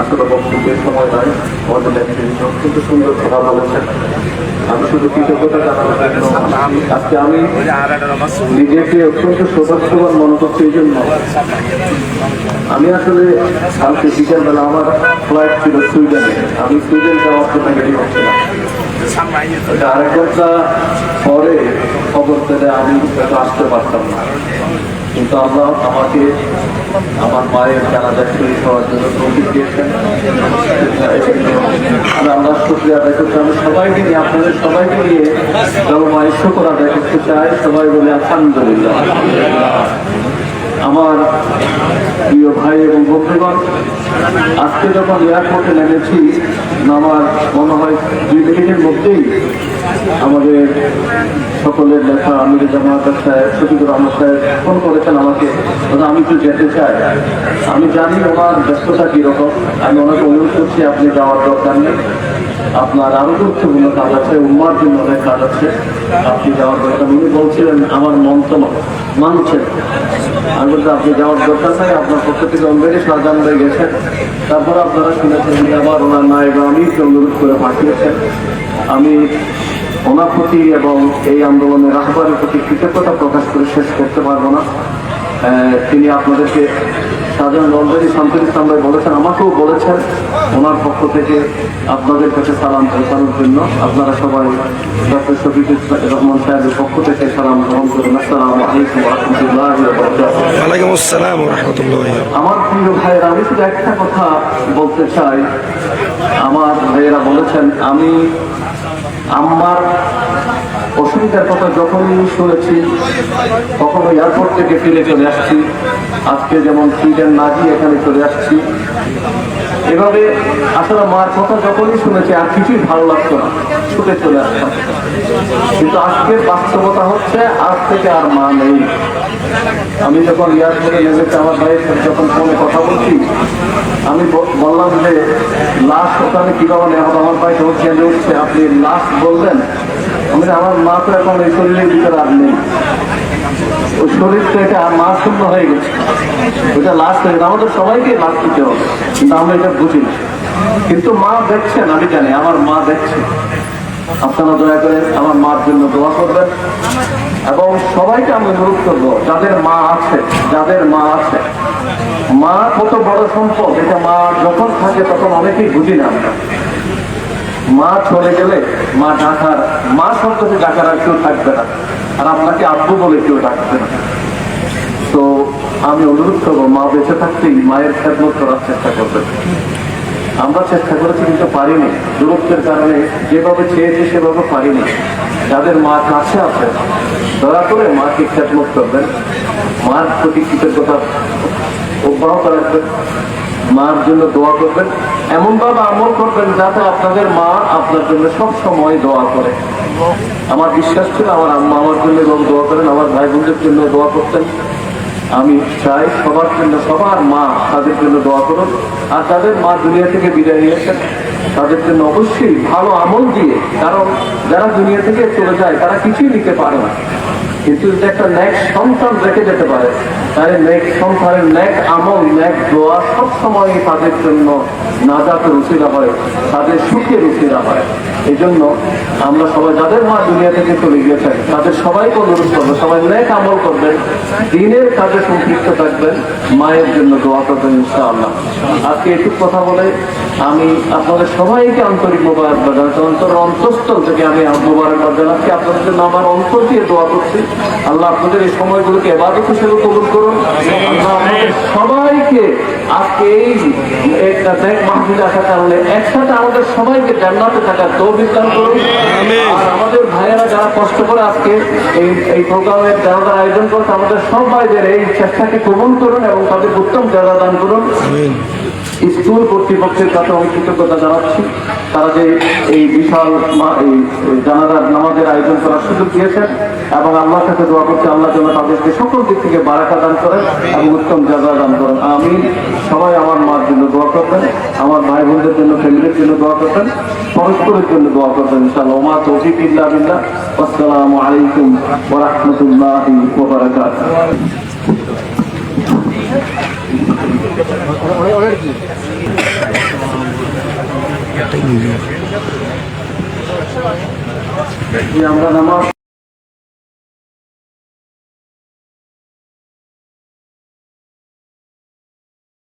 আসলে বক্তব্যের সময় নয় আমাদের নেতৃত্ব অত্যন্ত সুন্দর কথা বলেছেন। আমি শুধু কৃতজ্ঞতা আজকে আমি নিজেকে অত্যন্ত সৌভাগ্যবান মনে করছি আমি আসলে কালকে বিকেলবেলা আমার ফ্লাইট ছিল সুইডেনে। আমি সুইডেন যাওয়ার জন্য রেডি হচ্ছিলাম। এটা আরেক ঘণ্টা পরে খবর পেলে আমি আসতে পারতাম না। কিন্তু আল্লাহ আমাকে আমার মায়ের জানাজা শরীর হওয়ার জন্য তৌফিক দিয়েছেন। আমি আল্লাহ শুক্রিয়া আদায় করতে আমি সবাইকে নিয়ে, আপনাদের সবাইকে নিয়ে যেমন মায়ের শুকর আদায় করতে চাই। সবাই বলে আলহামদুলিল্লাহ। আমার প্রিয় ভাই এবং বন্ধুগণ, আজকে যখন এয়ারপোর্টে নেমেছি আমার মনে হয় দুই মিনিটের মধ্যেই আমাদের সকলের লেখা আমির জামাত সাহেব শফিকুর রহমান সাহেব ফোন করেছেন আমাকে। আমি একটু যেতে চাই। আমি জানি ওনার ব্যস্ততা কীরকম। আমি ওনাকে অনুরোধ করছি, আপনি যাওয়ার দরকার নেই। আপনার আরও গুরুত্বপূর্ণ কাজ আছে, উম্মার জন্য অনেক কাজ আছে। আপনি যাওয়ার দরকার উনি বলছিলেন, আমার মন তো মানছেন আমি বলছি আপনি যাওয়ার দরকার নাই, আপনার পক্ষ থেকে অলরেডি সাজান হয়ে গেছেন তারপর আপনারা শুনেছেন আবার ওনার নায়ক আমি অনুরোধ করে পাঠিয়েছেন। আমি ওনার প্রতি এবং এই আন্দোলনের রাহবারের প্রতি কৃতজ্ঞতা প্রকাশ করে শেষ করতে পারব না। তিনি আপনাদেরকে সাধারণ অলরেডি শান্তির ইসলাম বলেছেন আমাকেও বলেছেন ওনার পক্ষ থেকে আপনাদের কাছে সালাম পৌঁছানোর জন্য। আপনারা সবাই ডক্টর শফিক রহমান সাহেবের পক্ষ থেকে সালাম গ্রহণ করুন। আসসালামু আলাইকুম রহমতুল্লাহ আমার প্রিয় ভাইয়েরা আমি শুধু একটা কথা বলতে চাই। আমার ভাইয়েরা বলেছেন আমি আমার অসুবিধার কথা যখনই শুনেছি কখনো এয়ারপোর্ট থেকে ফিরে চলে আসছি। আজকে যেমন সুইডেন না গিয়ে এখানে চলে আসছি। এভাবে আসলে মার কথা যখনই শুনেছি, আর কিছুই ভালো লাগতো না, ছুটে চলে আসতাম। কিন্তু আজকের বাস্তবতা হচ্ছে, আজ থেকে আর মা নেই। আমি যখন ইয়ার এয়ারপোর্টে নেমেছি, আমার ভাইয়ের যখন ফোনে কথা বলছি, আমি বললাম যে, লাশ ওখানে কীভাবে নেওয়া? আমার ভাই যখন চেঞ্জে উঠছে, আপনি লাশ বললেন? আমি আমার মা তো এখন এই শরীরের ভিতরে আর নেই। ওই শরীর তো এটা মা শূন্য হয়ে গেছে। ওইটা লাশ হয়ে আমাদের সবাইকে লাশ দিতে হবে। কিন্তু আমরা এটা বুঝি না কিন্তু মা দেখছেন, আমি জানি, আমার মা দেখছে। আপনারা দয়া করে আমার মার জন্য দোয়া করবেন। এবং সবাইকে আমি অনুরোধ করব, যাদের মা আছে, যাদের মা আছে, মা কত বড় সম্পদ, এটা মা যখন থাকে তখন অনেকেই বুঝি না আমরা। মা চলে গেলে মা ডাকার, মা শব্দকে ডাকার আর কেউ থাকবে না। আর আপনাকে আব্বু বলে কেউ ডাকবে না। আমি অনুরোধ করব, মা বেঁচে থাকতেই মায়ের খেদমত করার চেষ্টা করবেন আমরা চেষ্টা করেছি কিন্তু পারিনি। দূরত্বের কারণে যেভাবে চেয়েছি, সেভাবে পারিনি। যাদের মা কাছে আছে, দয়া করে মাকে খেদমত করবেন। মার প্রতি কৃতজ্ঞতা অব্যাহত রাখবেন। মার জন্য দোয়া করবেন। এমনভাবে আমল করবেন যাতে আপনাদের মা আপনার জন্য সব সময় দোয়া করে। আমার বিশ্বাস ছিল আমার আম্মা আমার জন্য এবং দোয়া করেন, আমার ভাই বোনদের জন্য দোয়া করতেন। আমি চাই সবার জন্য, সবার মা তাদের জন্য দোয়া করুন। আর তাদের মা দুনিয়া থেকে বিদায় নিয়েছেন, তাদের জন্য অবশ্যই ভালো আমল দিয়ে, কারণ যারা দুনিয়া থেকে চলে যায়, তারা কিছুই নিতে পারে না। কিন্তু একটা ন্যাক সন্তান রেখে যেতে পারে। তাহলে ন্যাক সন্তানের ন্যাক আমল, ন্যাক দোয়া সবসময় তাদের জন্য নাজাতের উচিরা হয়, তাদের সুখে উচিরা হয়। এই জন্য আমরা সবাই, যাদের মা দুনিয়া থেকে চলে গিয়েছেন, তাদের সবাইকে অনুরোধ করব, সবাই ন্যাক আমল করবেন, দিনের কাজে সম্পৃক্ত থাকবেন, মায়ের জন্য দোয়া করবেন, ইনশাআল্লাহ। আজকে এটুকু কথা বলে আমি আপনাদের সবাইকে আন্তরিক মোবারকবাদ জানাচ্ছি অন্তর অন্তঃস্থল থেকে আমি মোবারকবাদ জানাচ্ছি আপনাদের জন্য আমার অন্তর দিয়ে দোয়া করছি। আল্লাহ আপনাদের এই সময়গুলোকে এবাদত হিসেবে কবুল করুন। সবাইকে আজকে এই একটা ব্যাংক মাহফিলে আসার কারণে একসাথে আমাদের সবাইকে জান্নাতে থাকার তৌফিক দান করুন। আর আমাদের ভাইয়েরা যারা কষ্ট করে আজকে এই এই প্রোগ্রামের যারা আয়োজন করছে আমাদের সবাইদের এই চেষ্টাকে কবুল করুন এবং তাদের উত্তম জায়গা দান করুন। স্কুল কর্তৃপক্ষের কাছে আমি কৃতজ্ঞতা জানাচ্ছি। তারা যে এই বিশাল এই জানাজার নামাজের আয়োজন করার সুযোগ দিয়েছেন এবং আল্লাহর কাছে দোয়া করছে, আল্লাহ যেন তাদেরকে সকল দিক থেকে বারাকা দান করেন এবং উত্তম জায়গা দান করেন। আমি সবাই আমার মার জন্য দোয়া করবেন, আমার ভাই বোনদের জন্য, ফ্যামিলির জন্য দোয়া করবেন, পরস্পরের জন্য দোয়া করবেন, ইনশাআল্লাহ। ওমা তৌফিক ইল্লা বিল্লাহ। আসসালামু আলাইকুম ওয়া রাহমাতুল্লাহি ওয়া আমরা নামাজ